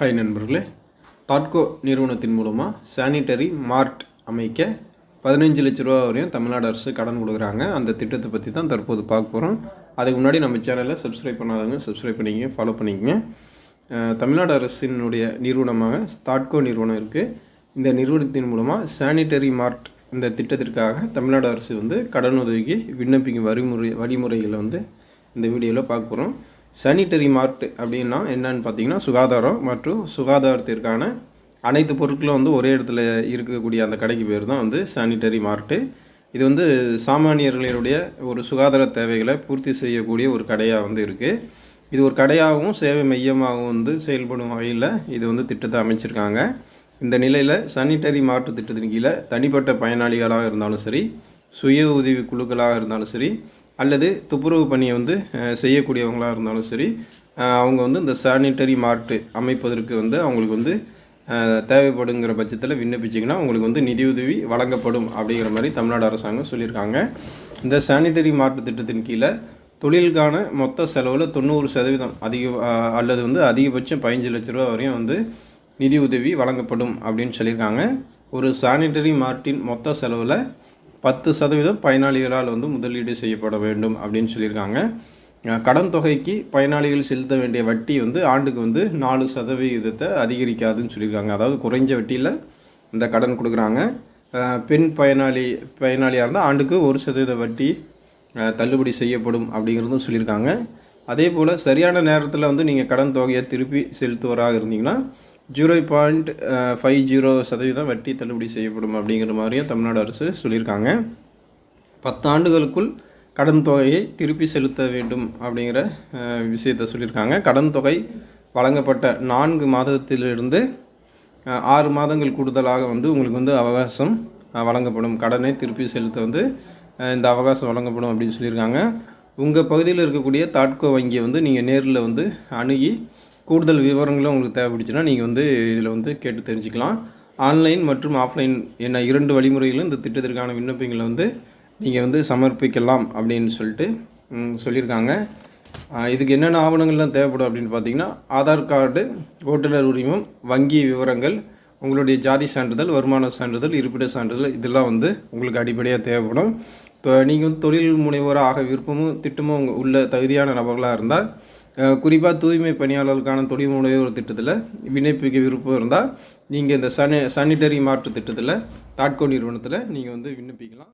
Hi நண்பர்களே தாட்கோ நிறுவனத்தின் மூலமாக சானிட்டரி மார்ட் அமைக்க பதினஞ்சு லட்ச ரூபா வரையும் தமிழ்நாடு அரசு கடன் கொடுக்குறாங்க. அந்த திட்டத்தை பற்றி தான் தற்போது பார்க்க போகிறோம் அதுக்கு முன்னாடி நம்ம சேனலை சப்ஸ்கிரைப் பண்ணாதவங்க சப்ஸ்கிரைப் பண்ணிக்கங்க ஃபாலோ பண்ணிக்கங்க. தமிழ்நாடு அரசினுடைய நிறுவனமாக தாட்கோ நிறுவனம் இருக்குது இந்த நிறுவனத்தின் மூலமாக சானிட்டரி மார்ட் இந்த திட்டத்திற்காக தமிழ்நாடு அரசு வந்து கடன் உதவிக்கு விண்ணப்பிக்கும் வழிமுறை வழிமுறைகளை வந்து இந்த வீடியோவில் பார்க்க போகிறோம் சானிட்டரி மார்ட் அப்படின்னா என்னன்னு பார்த்தீங்கன்னா சுகாதாரம் மற்றும் சுகாதாரத்திற்கான அனைத்து பொருட்களும் வந்து ஒரே இடத்துல இருக்கக்கூடிய அந்த கடைக்கு பேர் தான் வந்து சானிட்டரி மார்ட்டு இது வந்து சாமானியர்களுடைய ஒரு சுகாதார தேவைகளை பூர்த்தி செய்யக்கூடிய ஒரு கடையாக வந்து இருக்குது இது ஒரு கடையாகவும் சேவை மையமாகவும் வந்து செயல்படும் வகையில் இது வந்து திட்டத்தை அமைச்சிருக்காங்க. இந்த நிலையில் சானிட்டரி மாற்று திட்டத்தின் கீழே தனிப்பட்ட பயனாளிகளாக இருந்தாலும் சரி சுய உதவி குழுக்களாக இருந்தாலும் சரி அல்லது துப்புரவு பணியை வந்து செய்யக்கூடியவங்களாக இருந்தாலும் சரி அவங்க வந்து இந்த சானிட்டரி மார்ட்டு அமைப்பதற்கு வந்து அவங்களுக்கு வந்து தேவைப்படுங்கிற பட்சத்தில் விண்ணப்பிச்சிங்கன்னா உங்களுக்கு வந்து நிதியுதவி வழங்கப்படும் அப்படிங்கிற மாதிரி தமிழ்நாடு அரசாங்கம் சொல்லியிருக்காங்க. இந்த சானிட்டரி மார்ட்டு திட்டத்தின் கீழே தொழிலுக்கான மொத்த செலவில் தொண்ணூறு சதவீதம் அதிக அல்லது வந்து அதிகபட்சம் பதினஞ்சு லட்ச ரூபா வரையும் வந்து நிதி உதவி வழங்கப்படும் அப்படின்னு சொல்லியிருக்காங்க. ஒரு சானிட்டரி மார்ட்டின் மொத்த செலவில் பத்து சதவீதம் பயனாளிகளால் வந்து முதலீடு செய்யப்பட வேண்டும் அப்படின்னு சொல்லியிருக்காங்க. கடன் தொகைக்கு பயனாளிகள் செலுத்த வேண்டிய வட்டி வந்து ஆண்டுக்கு வந்து நாலு சதவீதத்தை அதிகரிக்காதுன்னு சொல்லியிருக்காங்க. அதாவது குறைஞ்ச வட்டியில் இந்த கடன் கொடுக்குறாங்க. பெண் பயனாளி பயனாளியாக இருந்தால் ஆண்டுக்கு ஒரு சதவீத வட்டி தள்ளுபடி செய்யப்படும் அப்படிங்கிறதும் சொல்லியிருக்காங்க. அதே போல் சரியான நேரத்தில் வந்து நீங்கள் கடன் தொகையை திருப்பி செலுத்துவராக இருந்தீங்கன்னா ஜீரோ பாயிண்ட் ஃபைவ் ஜீரோ சதவீதம் வட்டி தள்ளுபடி செய்யப்படும் அப்படிங்கிற மாதிரியும் தமிழ்நாடு அரசு சொல்லியிருக்காங்க. பத்தாண்டுகளுக்குள் கடன் தொகையை திருப்பி செலுத்த வேண்டும் அப்படிங்கிற விஷயத்தை சொல்லியிருக்காங்க. கடன் தொகை வழங்கப்பட்ட நான்கு மாதத்திலிருந்து ஆறு மாதங்கள் கூடுதலாக வந்து உங்களுக்கு வந்து அவகாசம் வழங்கப்படும். கடனை திருப்பி செலுத்த வந்து இந்த அவகாசம் வழங்கப்படும் அப்படின்னு சொல்லியிருக்காங்க. உங்கள் பகுதியில் இருக்கக்கூடிய தாட்கோ வங்கியை வந்து நீங்கள் நேரில் வந்து அணுகி கூடுதல் விவரங்களும் உங்களுக்கு தேவைப்படுச்சுன்னா நீங்கள் வந்து இதில் வந்து கேட்டு தெரிஞ்சுக்கலாம். ஆன்லைன் மற்றும் ஆஃப்லைன் என்ன இரண்டு வழிமுறைகளும் இந்த திட்டத்திற்கான விண்ணப்பங்களை வந்து நீங்கள் வந்து சமர்ப்பிக்கலாம் அப்படின்னு சொல்லிட்டு சொல்லியிருக்காங்க. இதுக்கு என்னென்ன ஆவணங்கள்லாம் தேவைப்படும் அப்படின்னு பார்த்தீங்கன்னா ஆதார் கார்டு ஓட்டுநர் உரிமம் வங்கி விவரங்கள் உங்களுடைய ஜாதி சான்றிதழ் வருமான சான்றிதழ் இருப்பிட சான்றிதழ் இதெல்லாம் வந்து உங்களுக்கு அடிப்படையாக தேவைப்படும். நீங்கள் வந்து தொழில் முனைவோராக ஆக விருப்பமும் திட்டமும் உள்ள தகுதியான நபர்களாக இருந்தால் குறிப்பாக தூய்மை பணியாளர்களுக்கான தொழில் ஒரு திட்டத்தில் விண்ணப்பிக்க விருப்பம் இருந்தால் நீங்கள் இந்த சானி சானிட்டரி மாற்று திட்டத்தில் தாட்கோ நிறுவனத்தில் நீங்கள் வந்து விண்ணப்பிக்கலாம்.